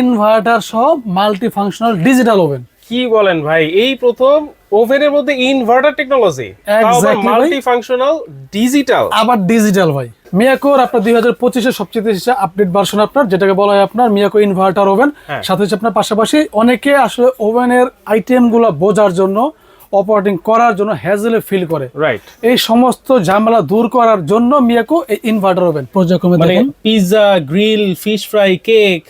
Inverter সহ multi functional digital oven কি বলেন ভাই? এই প্রথম ওভেনের মধ্যে inverter technology multi functional digital আবার ডিজিটাল ভাই। মিয়াকোর আপনার দুই হাজার পঁচিশের সবচেয়ে আপডেট ভার্সন আপনার যেটাকে বলা হয় আপনার মিয়াকো ইনভার্টার ওভেন। সাথে হচ্ছে আপনার পাশাপাশি অনেকে আসলে ওভেনের আইটেমগুলা বোঝার জন্য অপারেটিং করার জন্য হ্যাজেলে ফিল করে। রাইট এই সমস্ত ঝামেলা দূর করার জন্য মিয়াকো এই ইনভার্টার ওভেন পর্যায়ক্রমে দেখেন। Pizza grill fish fry cake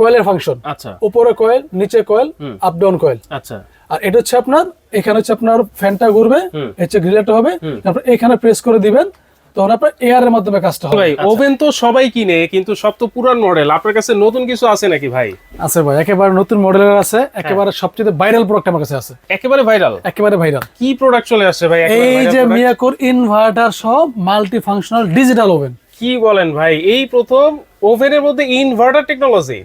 কয়েলের ফাংশন আচ্ছা। উপরে কয়েল নিচে কয়েল আপ ডাউন কয়েল। আচ্ছা। আর এটা হচ্ছে আপনার এখানে হচ্ছে আপনার ফ্যানটা ঘুরবে হচ্ছে গ্রিলারটা হবে তারপর এখানে প্রেস করে দিবেন তখন আপনার এয়ারের মাধ্যমে কাজটা হবে। ভাই ওভেন তো সবাই কিনে কিন্তু সব তো পুরান মডেল আপনার কাছে নতুন কিছু আছে নাকি ভাই? আছে ভাই একেবারে নতুন মডেলের আছে একেবারে সবচেয়ে ভাইরাল প্রোডাক্ট আমার কাছে আছে। একেবারে ভাইরাল একেবারে ভাইরাল কি প্রোডাক্ট চলে আসছে ভাই এই যে? মিয়াকোর ইনভার্টার সব মাল্টি ফাংশনাল ডিজিটাল ওভেন কি বলেন ভাই? এই প্রথম ওভেনের মধ্যে inverter technology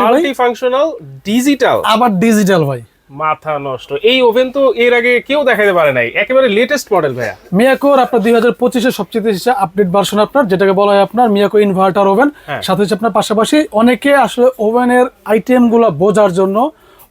multi functional digital আবার ডিজিটাল ভাই। মাথা নষ্ট। এই ওভেন তো এর আগে কেউ দেখাতে পারে নাই। একেবারে লেটেস্ট মডেল ভাইয়া। মিয়াকোর আপনার দুই হাজার পঁচিশের সবচেয়ে আপডেট ভার্সন আপনার যেটাকে বলা হয় আপনার মিয়াকো ইনভার্টার ওভেন। সাথে হচ্ছে আপনার পাশাপাশি অনেকে আসলে ওভেনের আইটেমগুলা বোঝার জন্য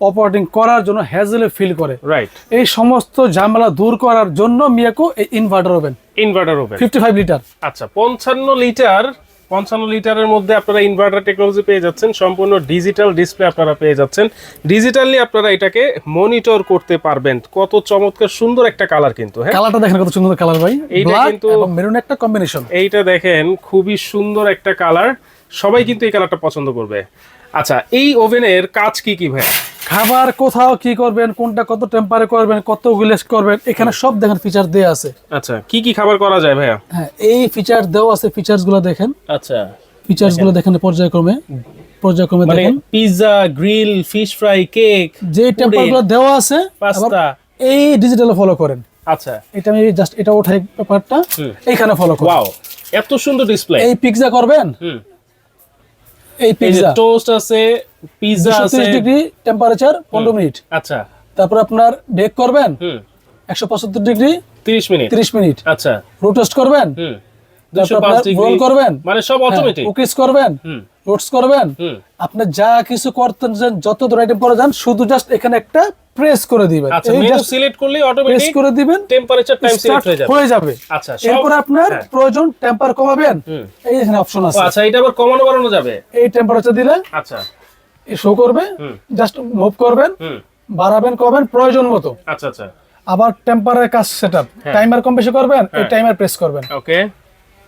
অপারেটিং করার জন্য হ্যাজেলে ফিল করে। রাইট এই সমস্ত ঝামেলা দূর করার জন্য মিয়াকো এই inverter oven inverter oven fifty five litre আচ্ছা পঞ্চান্ন লিটার পঞ্চান্ন লিটারের মধ্যে আপনারা ইনভার্টার টেকনোলজি পেয়ে যাচ্ছেন। সম্পূর্ণ ডিজিটাল ডিসপ্লে আপনারা পেয়ে যাচ্ছেন। ডিজিটালি আপনারা এটাকে মনিটর করতে পারবেন। কত চমৎকার সুন্দর একটা কালার কিন্তু হ্যাঁ? কালারটা দেখেন কত সুন্দর কালার ভাই। এইটা কিন্তু- এবং মেরুন একটা কম্বিনেশন এইটা দেখেন খুবই সুন্দর একটা কালার সবাই কিন্তু এই কালারটা পছন্দ করবে। আচ্ছা এই ওভেনের কাজ কি কি ভাই? খাবার কোথাও কি করবেন কোনটা কত টেম্পারে করবেন কত গ্লেস করবেন এখানে সব দেখেন ফিচার দেওয়া আছে। আচ্ছা কি কি খাবার করা যায় ভাইয়া? হ্যাঁ এই ফিচার দেওয়া আছে ফিচার্সগুলো দেখেন। আচ্ছা। ফিচার্সগুলো দেখেন পর্যায়ক্রমে পর্যায়ক্রমে মানে দেখেন। Pizza grill fish fry cake যে টেম্পারগুলো দেওয়া আছে পাস্তা এই ডিজিটাল ফলো করেন। আচ্ছা। এটা আমি জাস্ট এটা উঠাই পেপারটা হুম। এইখানে ফলো করেন। ওয়াও এত সুন্দর ডিসপ্লে এই পিৎজা করবেন? হুম। এই পিৎজা টোস্ট আছে পিৎজা আছে। ডিগ্রি টেম্পারেচার পনেরো মিনিট। আচ্ছা। তারপর আপনার বেক করবেন। হুম। একশো পঁচাত্তর ডিগ্রি 30 মিনিট। তিরিশ মিনিট। আচ্ছা। রোটেস্ট করবেন। হুম। তারপর 205 আপনার ডিগ্রি roll করবেন? মানে সব অটোমেটিক কুকিজ করবেন? হুম। করবেন? আপনি যা কিছু যত আইটেম করে যান শুধু জাস্ট এখানে একটা প্রেস করে দিবেন। আচ্ছা মেনু সিলেক্ট করলে প্রেস করে দিবেন টেম্পারেচার টাইম সিলেক্ট হয়ে যাবে। হয়ে যাবে। আচ্ছা এরপর আপনার হ্যাঁ। প্রয়োজন টেম্পার কমাবেন। এই এখানে অপশন আছে। আচ্ছা এটা আবার কমানো বাড়ানো যাবে? এই টেম্পারেচার দিলে আচ্ছা। শো করবে জাস্ট মুভ করবেন বাড়াবেন কমাবেন প্রয়োজন মতো। আচ্ছা আচ্ছা। আবার টেম্পারের কাজ সেটআপ হ্যাঁ। টাইমার কম বেশি করবেন এই টাইমার প্রেস করবেন। ওকে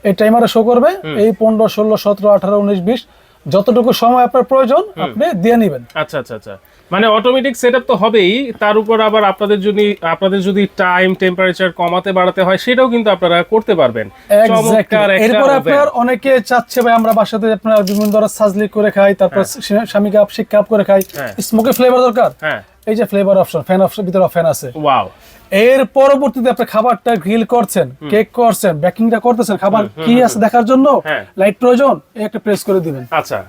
এই টাইমারে শো করবে এই পনেরো ষোলো সতেরো আঠারো উনিশ বিশ যতটুকু সময় আপনার প্রয়োজন আপনি দিয়ে নেবেন। আচ্ছা আচ্ছা আচ্ছা। মানে অটোমেটিক সেটআপ তো হবেই তার উপর আবার আপনাদের যদি আপনাদের যদি টাইম টেম্পারেচার কমাতে বাড়াতে হয় সেটাও কিন্তু আপনারা করতে পারবেন। এরপর আপনার অনেকে চাচ্ছে ভাই আমরা বাসাতে আপনার বিভিন্ন ধরনের সাজলি করে খাই তারপর স্বামী কাপ শিক কাপ করে খাই। হ্যাঁ। স্মোকে ফ্লেভার দরকার? হ্যাঁ। এই যে ফ্লেভার অপশন ফ্যান অপশন ভিতরে ফ্যান আছে। ওয়াও এর পরবর্তীতে আপনি খাবারটা গ্রিল করছেন কেক করছেন বেকিংটা করতেছেন খাবার কি আছে দেখার জন্য? হ্যাঁ। লাইট প্রয়োজন একটা প্রেস করে দিবেন। আচ্ছা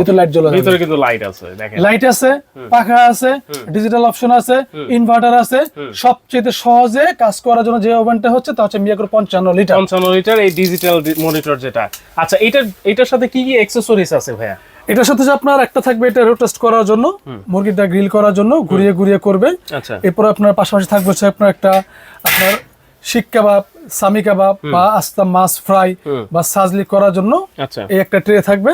ভিতরে লাইট জ্বলে ভিতরে কিন্তু লাইট আছে দেখেন। লাইট আছে পাখা আছে ডিজিটাল অপশন আছে ইনভার্টার আছে। সবচেয়ে সহজে কাজ করার জন্য যে ওভেনটা হচ্ছে তা হচ্ছে মিয়াকুর পঞ্চান্ন লিটার পঞ্চান্ন লিটার এই ডিজিটাল মনিটর যেটা। আচ্ছা এটার এটার সাথে কি কি অ্যাক্সেসরিজ আছে ভাইয়া? এটার সাথে যে আপনার একটা থাকবে এটা রোটেস্ট করার জন্য মুরগিটা গ্রিল করার জন্য ঘুরিয়ে ঘুরিয়ে করবে। আচ্ছা। এরপর আপনার পাশাপাশি থাকবে হচ্ছে আপনার একটা আপনার শিক কাবাব সামি কাবাব বা আস্তা মাছ ফ্রাই বা সাজলি করার জন্য আচ্ছা। এই একটা ট্রে থাকবে।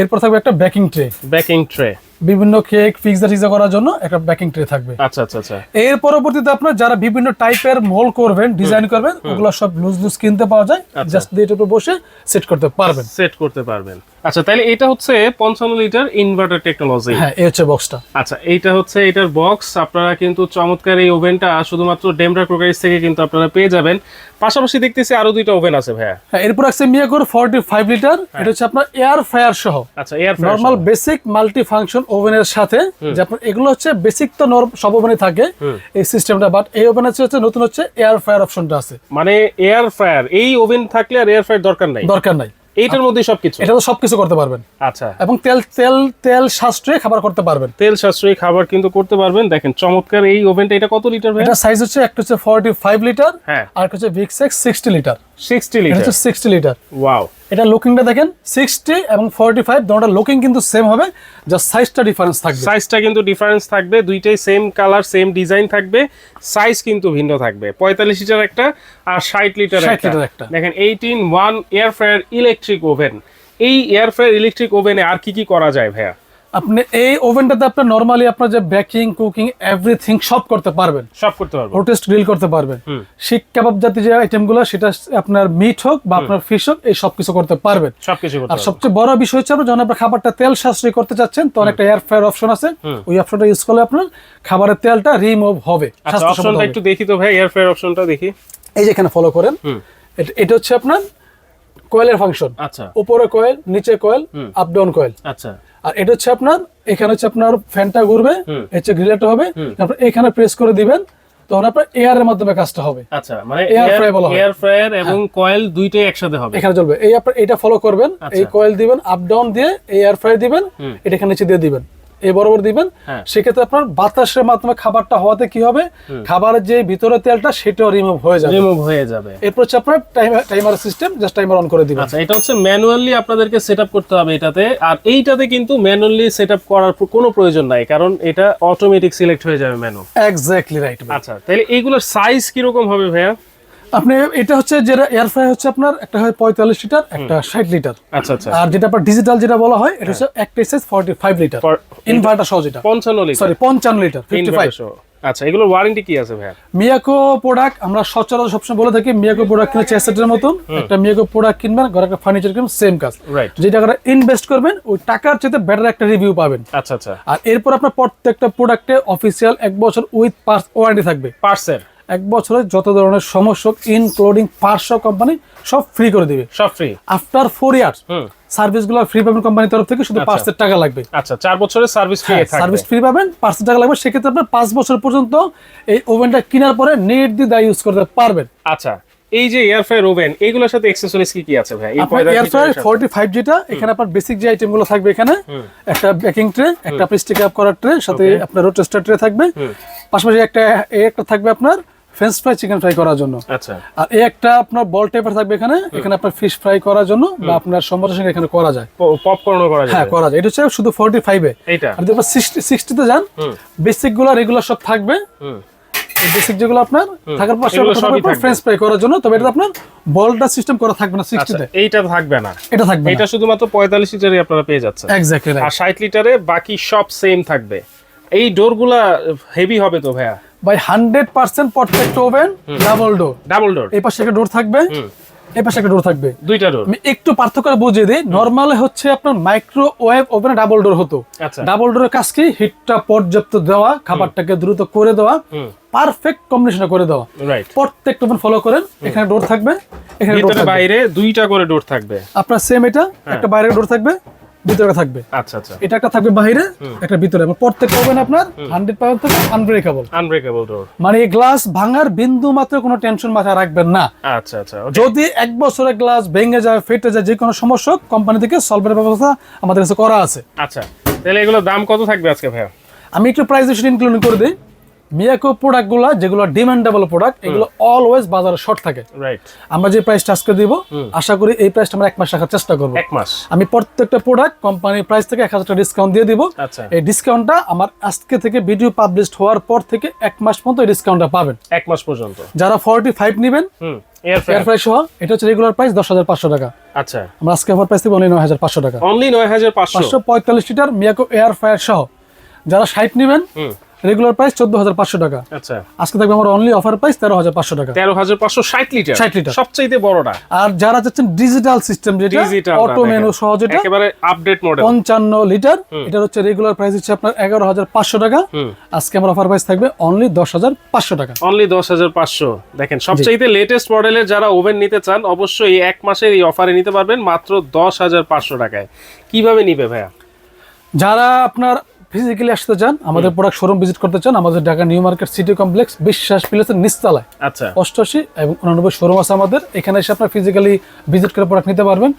এরপর থাকবে একটা বেকিং ট্রে। Baking tray. বিভিন্ন কেক পিৎজা টিজা করার জন্য একটা বেকিং ট্রে থাকবে। আচ্ছা আচ্ছা আচ্ছা। এর পরবর্তীতে আপনার যারা বিভিন্ন টাইপের মোল করবেন ডিজাইন করবেন ওগুলো সব লুজ লুজ কিনতে পাওয়া যায়। আচ্ছা। জাস্ট দিয়ে এটার উপর বসে সেট করতে পারবেন। সেট করতে পারবেন। আচ্ছা তাহলে এটা হচ্ছে পঞ্চান্ন লিটার ইনভার্টার টেকনোলজি হ্যাঁ এই হচ্ছে বক্সটা আচ্ছা এইটা হচ্ছে এটার বক্স আপনারা কিন্তু চমৎকার এই ওভেনটা শুধুমাত্র ডেমরা ক্রোকারিজ থেকে কিন্তু আপনারা পেয়ে যাবেন। পাশাপাশি দেখতেছি আরও দুইটা ওভেন আছে ভাইয়া। হ্যাঁ এরপর আছে মিয়াকোর ফর্টি ফাইভ লিটার এটা হচ্ছে আপনার এয়ার ফায়ার সহ। আচ্ছা air fryer normal basic multi function ওভেনের সাথে যে আপনার এগুলো হচ্ছে বেসিক তো নরম সব ওভেনে থাকে এই সিস্টেমটা বাট এই ওভেন আছে হচ্ছে নতুন হচ্ছে এয়ার ফায়ার অপশনটা আছে। মানে এয়ার ফায়ার এই ওভেন থাকলে আর এয়ার ফায়ার দরকার নাই? দরকার নাই। এইটার মধ্যে সবকিছু? এটা তো সবকিছু করতে পারবেন। আচ্ছা। এবং তেল তেল তেল সাশ্রয়ী খাবার করতে পারবেন। তেল সাশ্রয়ী খাবার কিন্তু করতে পারবেন। দেখেন চমৎকার এই ওভেনটা এটা কত লিটার এটা সাইজ হচ্ছে একটা হচ্ছে ফর্টি ফাইভ লিটার হ্যাঁ। আর একটা হচ্ছে ভিক্স এক্স সিক্সটি লিটার সিক্সটি এটা লিটার হচ্ছে সিক্সটি লিটার ওয়াও এটা লুকিংটা দেখেন সিক্সটি এবং ফর্টি ফাইভ দুটোটা লুকিং কিন্তু সেম হবে জাস্ট সাইজটা ডিফারেন্স থাকবে। সাইজটা কিন্তু ডিফারেন্স থাকবে দুইটাই সেম কালার সেম ডিজাইন থাকবে সাইজ কিন্তু ভিন্ন থাকবে। পঁয়তাল্লিশ লিটার একটা আর ষাট লিটার 60 একটা। লিটার একটা। দেখেন eighteen one air fryer electric oven এই এয়ার ফ্রায়ার ইলেকট্রিক ওভেনে আর কি কি করা যায় ভাইয়া? আপনি এই ওভেনটাতে আপনার নর্মালি আপনার যে বেকিং কুকিং এভরিথিং সব করতে পারবেন। সব করতে পারব। রোটেস্ট গ্রিল করতে পারবেন। শিক কাবাব জাতীয় যে আইটেমগুলো সেটা আপনার মিট হোক বা আপনার ফিশ হোক এই সব কিছু করতে পারবেন। সবকিছু করতে আর সবচেয়ে বড় বিষয় হচ্ছে আপনার যখন আপনার খাবারটা তেল সাশ্রয় করতে চাচ্ছেন তখন একটা এয়ার ফ্রায়ার অপশন আছে। ওই অপশনটা ইউজ করলে আপনার খাবারের তেলটা রিমুভ হবে আচ্ছা অপশনটা। একটু দেখি তো ভাই এয়ার ফ্রায়ার অপশনটা দেখি। এই যে এখানে ফলো করেন। এটা- এটা হচ্ছে আপনার কয়েলের ফাংশন আচ্ছা। উপরে কয়েল নিচে কয়েল আপ ডাউন কয়েল আচ্ছা। আর এটা হচ্ছে আপনার এখানে হচ্ছে আপনার ফ্যানটা ঘুরবে হচ্ছে গ্রিলারটা হবে তারপর এখানে প্রেস করে দিবেন তখন আপনার এয়ার এর মাধ্যমে কাজটা হবে। আচ্ছা মানে এয়ার ফ্রাই বলা হয়। হ্যাঁ। এয়ার ফ্রায়ার এবং কয়েল দুইটাই একসাথে হবে। এখানে চলবে। এই আপনার এটা ফলো করবেন আচ্ছা। এই কয়েল দিবেন আপ ডাউন দিয়ে এই এয়ার ফ্রাই দিবেন এটা এখানে নিচে দিয়ে দিবেন। এই বরাবর দিবেন। হ্যাঁ। সেক্ষেত্রে আপনার বাতাসের মাধ্যমে খাবারটা হওয়াতে কি হবে? খাবারের যে ভিতরে তেলটা সেটাও রিমুভ হয়ে যাবে। রিমুভ হয়ে যাবে। এরপর হচ্ছে আপনার timer system just timer on করে দিবেন। আচ্ছা এটা হচ্ছে ম্যানুয়ালি আপনাদেরকে সেট করতে হবে এটাতে। আর এইটাতে কিন্তু ম্যানুয়ালি সেট করার কোনো প্রয়োজন নাই কারণ এটা অটোমেটিক সিলেক্ট হয়ে যাবে মেনু এক্স্যাক্টলি রাইট আচ্ছা তাহলে এইগুলোর সাইজ কীরকম হবে ভাইয়া? আপনি এটা হচ্ছে যেটা এয়ার ফ্রাই হচ্ছে আপনার একটা হয় পঁয়তাল্লিশ লিটার একটা ষাট লিটার আচ্ছা আচ্ছা। আর যেটা আপনার ডিজিটাল যেটা বলা হয় এটা হচ্ছে একটা size forty five litre inverter সহ যেটা। পঞ্চান্ন লিটার সরি পঞ্চান্ন লিটার ফিফটি ফাইভ আচ্ছা এগুলোর ওয়ারেন্টি কি আছে ভাইয়া? মিয়াকো প্রোডাক্ট আমরা সচরাচর সবসময় বলে থাকি মিয়াকো প্রোডাক্ট কিনে চেসেটের মতন একটা মিয়াকো প্রোডাক্ট কিনবেন ঘরে একটা ফার্নিচার কিনবেন সেম কাজ। রাইট যে টাকাটা ইনভেস্ট করবেন ওই টাকার চেয়ে বেটার একটা রিভিউ পাবেন। আচ্ছা আচ্ছা। আর এরপর আপনার প্রত্যেকটা প্রোডাক্টে অফিসিয়াল এক বছর উইথ পার্স ওয়ারেন্টি থাকবে। পার্সেল এক বছরে যত ধরনের সমস্যা ইনক্লুডিং পার্সও কোম্পানি সব ফ্রি করে দিবে। সব ফ্রি আফটার ফোর ইয়ার্স সার্ভিসগুলো ফ্রি পাবেন কোম্পানির তরফ থেকে শুধু পার্সের টাকা লাগবে। আচ্ছা চার বছরের সার্ভিস ফ্রি সার্ভিস ফ্রি পাবেন পার্সের টাকা লাগবে। সেক্ষেত্রে আপনার পাঁচ বছর পর্যন্ত এই ওভেনটা কেনার পরে নেট দিয়ে দা ইউজ করতে পারবেন। আচ্ছা এই যে এয়ার ফ্রায়ার ওভেন এইগুলোর সাথে এক্সেসরিজ কি কি আছে ভাই? 45 এয়ার ফ্রায়ার লিটারের সাথে? ফোরটি ফাইভ যেটা এখানে আপনার বেসিক যে আইটেমগুলো থাকবে এখানে একটা বেকিং ট্রে একটা আপনি স্টিক আপ করার ট্রে সাথে আপনার রোটেস্টার ট্রে থাকবে। পাশাপাশি একটা একটা থাকবে আপনার ফ্রেঞ্চ ফ্রাই চিকেন ফ্রাই করার জন্য। আচ্ছা। আর এই একটা আপনার বল টাইপের থাকবে এখানে এখানে আপনার ফিশ ফ্রাই করার জন্য বা আপনার সম্বরের সঙ্গে এখানে করা যায়। পপকর্নও করা যায়। হ্যাঁ করা যায়। এটা হচ্ছে শুধু ফোরটি ফাইভে এইটা। আর যদি আপনার সিক্সটি সিক্সটিতে যান বেসিকগুলো রেগুলার সব থাকবে। হুম। বেসিক যেগুলো আপনার থাকার পর। ফ্রেঞ্চ ফ্রাই করার জন্য তবে এটা আপনার বলটা সিস্টেম করা থাকবে না আচ্ছা সিক্সটিতে এইটা থাকবে না। এটা থাকবে এটা শুধুমাত্র পঁয়তাল্লিশ লিটারে আপনারা পেয়ে যাচ্ছেন। এক্স্যাক্টলি আর ষাট লিটারে বাকি সব সেম থাকবে। এই ডোরগুলা হেভি হবে তো ভাইয়া? বাই হান্ড্রেড পার্সেন্ট প্রত্যেকটা oven double door double door এই পাশে একটা ডোর থাকবে। এই পাশে একটা ডোর থাকবে। দুইটা ডোর আমি একটু পার্থক্য বুঝিয়ে দিই। নর্মালে হচ্ছে আপনার মাইক্রোওয়েভ ওভেনে ডাবল ডোর হতো। আচ্ছা। ডাবল ডোরের কাজ কি? হিটটা পর্যাপ্ত দেওয়া খাবারটাকে দ্রুত করে দেওয়া পারফেক্ট কম্বিনেশন করে দেওয়া। রাইট প্রত্যেকটা ওভেন ফলো করেন। এখানে ডোর থাকবে এখানে বাইরে দুইটা করে ডোর থাকবে। আপনার সেম এটা একটা বাইরে ডোর থাকবে। ভিতরে থাকবে। আচ্ছা আচ্ছা। এটা একটা থাকবে বাইরে একটা ভিতরে। এবং প্রত্যেকটা ওভেন আপনার হান্ড্রেড পার্সেন্ট থেকে আনব্রেকেবল আনব্রেকেবল ডোর মানে এই গ্লাস ভাঙার বিন্দু মাত্র কোনো টেনশন মাথায় রাখবেন না। আচ্ছা আচ্ছা যদি এক বছরে গ্লাস ভেঙে যায় ফেটে যায় যে কোনো সমস্যা কোম্পানি থেকে সলভের ব্যবস্থা আমাদের কাছে করা আছে। আচ্ছা তাহলে এগুলোর দাম কত থাকবে আজকে ভাইয়া? আমি একটু প্রাইস ইনক্লুডিং করে দিই। মিয়াকো প্রোডাক্ট প্রোডাক্টগুলো যেগুলো ডিমান্ডেবল প্রোডাক্ট এগুলো অলওয়েজ বাজারে শর্ট থাকে। রাইট আমরা যে প্রাইসটা আজকে দিব আশা করি এই প্রাইসটা আমরা এক মাস রাখার চেষ্টা করব। এক মাস। আমি প্রত্যেকটা প্রোডাক্ট কোম্পানির প্রাইস থেকে এক হাজার টাকা ডিসকাউন্ট দিয়ে দিব। আচ্ছা। এই ডিসকাউন্টটা আমার আজকে থেকে ভিডিও পাবলিশ হওয়ার পর থেকে এক মাস পর্যন্ত এই ডিসকাউন্টটা পাবেন। এক মাস পর্যন্ত। যারা ফর্টি ফাইভ নেবেন সহ এটা হচ্ছে রেগুলার প্রাইস দশ হাজার পাঁচশো টাকা। আচ্ছা। আমরা আজকে অফার প্রাইস দিব অনলি নয় হাজার পাঁচশো টাকা। অনলি নয় হাজার পাঁচশো। পঁয়তাল্লিশ লিটার মিয়াকো এয়ার ফ্রায়ার সহ। যারা ষাট নেবেন রেগুলার প্রাইস চোদ্দ হাজার পাঁচশো টাকা। আচ্ছা। আজকে থাকবে আমার অনলি অফার প্রাইস তেরো হাজার পাঁচশো টাকা। তেরো হাজার পাঁচশো ষাট লিটার 60 লিটার। সবচাইতে বড়টা আর যারা চাচ্ছেন ডিজিটাল সিস্টেম যেটা ডিজিটাল অটো মেনু সহ যেটা একেবারে আপডেট মডেল পঞ্চান্ন লিটার এটা হচ্ছে রেগুলার প্রাইস হচ্ছে আপনার এগারো হাজার পাঁচশো টাকা। আজকে আমার অফার প্রাইস থাকবে অনলি দশ হাজার পাঁচশো টাকা। অনলি দশ হাজার পাঁচশো। দেখেন সবচাইতে লেটেস্ট মডেলের যারা ওভেন নিতে চান অবশ্যই এই এক মাসের এই অফারে নিতে পারবেন মাত্র দশ হাজার পাঁচশো টাকায়। কীভাবে নিবে ভাইয়া? যারা আপনার ফিজিক্যালি আসতে চান আমাদের প্রোডাক্ট শোরুম ভিজিট করতে চান আমাদের Dhaka new market city complex Biswas প্লেসের নিচতলায়। আচ্ছা। অষ্টআশি এবং উনানব্বই শোরুম আছে আমাদের এখানে এসে আপনার ফিজিক্যালি ভিজিট করে প্রোডাক্ট নিতে পারবেন।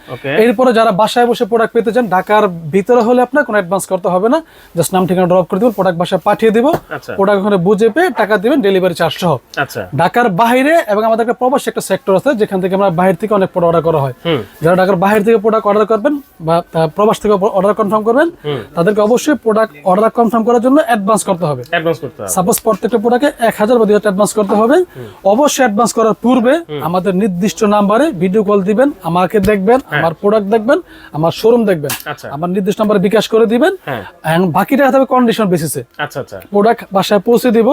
এরপরে যারা বাসায় বসে প্রোডাক্ট পেতে চান ঢাকার ভিতরে হলে আপনার কোনো অ্যাডভান্স করতে হবে না জাস্ট নাম ঠিকানা ড্রপ করে দেবেন প্রোডাক্ট বাসায় পাঠিয়ে দিব। আচ্ছা। প্রোডাক্ট ওখানে বুঝে পেয়ে টাকা দিবেন ডেলিভারি চার্জ সহ। আচ্ছা। ঢাকার বাইরে এবং আমাদের একটা প্রবাসী একটা সেক্টর আছে যেখান থেকে আমরা বাইরে থেকে অনেক প্রোডাক্ট অর্ডার করা হয়। যারা ঢাকার বাইরে থেকে প্রোডাক্ট অর্ডার করবেন বা প্রবাস থেকে অর্ডার কনফার্ম করবেন তাদেরকে অবশ্যই প্রোডাক্ট অর্ডার কনফার্ম করার জন্য অ্যাডভান্স করতে হবে। অ্যাডভান্স করতে হবে। সাপোজ প্রত্যেকটা প্রোডাক্টে এক হাজার বা দুই হাজার অ্যাডভান্স করতে হবে। অবশ্যই অ্যাডভান্স করার পূর্বে আমাদের নির্দিষ্ট নাম্বারে ভিডিও কল দিবেন আমাকে দেখবেন আমার প্রোডাক্ট দেখবেন আমার শোরুম দেখবেন আচ্ছা। আমার নির্দিষ্ট নাম্বারে বিকাশ করে দিবেন। হ্যাঁ। And বাকিটা হবে কন্ডিশন বেসিসে আচ্ছা আচ্ছা। প্রোডাক্ট বাসায় পৌঁছে দিব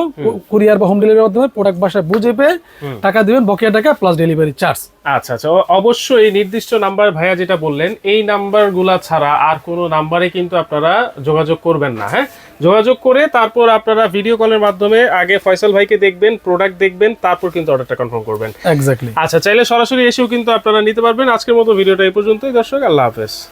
কুরিয়ার বা হোম ডেলিভারির মাধ্যমে প্রোডাক্ট বাসায় বুঝে পেয়ে টাকা দিবেন বকেয়া টাকা প্লাস ডেলিভারি চার্জ আচ্ছা আচ্ছা। অবশ্যই এই নির্দিষ্ট নাম্বার ভাইয়া যেটা বললেন এই নাম্বারগুলা ছাড়া আর কোনো নাম্বারে কিন্তু আপনারা যোগাযোগ করবেন না হ্যাঁ? যোগাযোগ করে তারপর আপনারা ভিডিও কলের মাধ্যমে আগে ফয়সাল ভাইকে দেখবেন প্রোডাক্ট দেখবেন তারপর কিন্তু অর্ডারটা কনফার্ম করবেন। এক্স্যাক্টলি আচ্ছা চাইলে সরাসরি এসেও কিন্তু আপনারা নিতে পারবেন। আজকের মতো ভিডিওটা এই পর্যন্তই। দর্শক আল্লাহ হাফেজ।